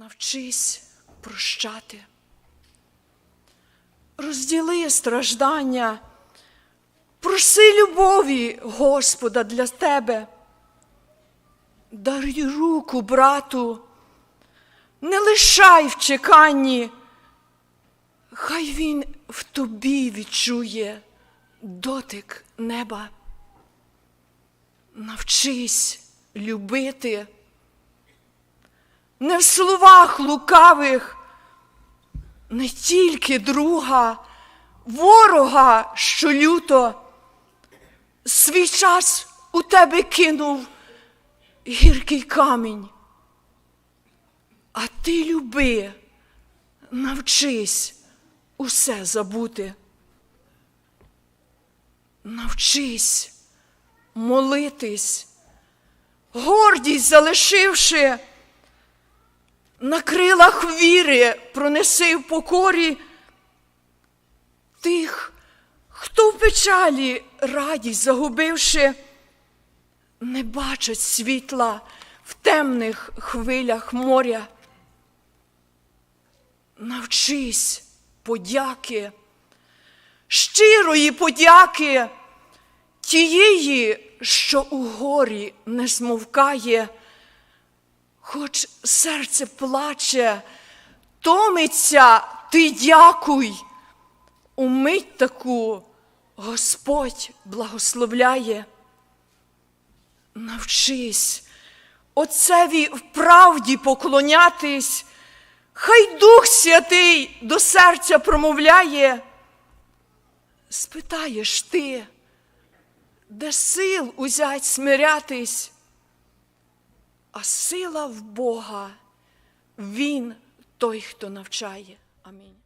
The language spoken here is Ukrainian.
Навчись прощати. Розділи страждання, проси любові Господа для тебе. Даруй руку брату, не лишай в чеканні, хай він в тобі відчує дотик неба. Навчись любити не в словах лукавих, не тільки друга, ворога, що люто, свій час у тебе кинув гіркий камінь. А ти люби, навчись усе забути. Навчись молитись, гордість залишивши. На крилах віри пронеси в покорі тих, хто в печалі радість загубивши, не бачать світла в темних хвилях моря. Навчись подяки, щирої подяки, тієї, що у горі не змовкає. Хоч серце плаче, томиться, ти дякуй. У мить таку Господь благословляє. Навчись Отцеві в правді поклонятись, хай Дух Святий до серця промовляє. Спитаєш ти, де сил узять смирятись? А сила в Бога, Він той, хто навчає. Амінь.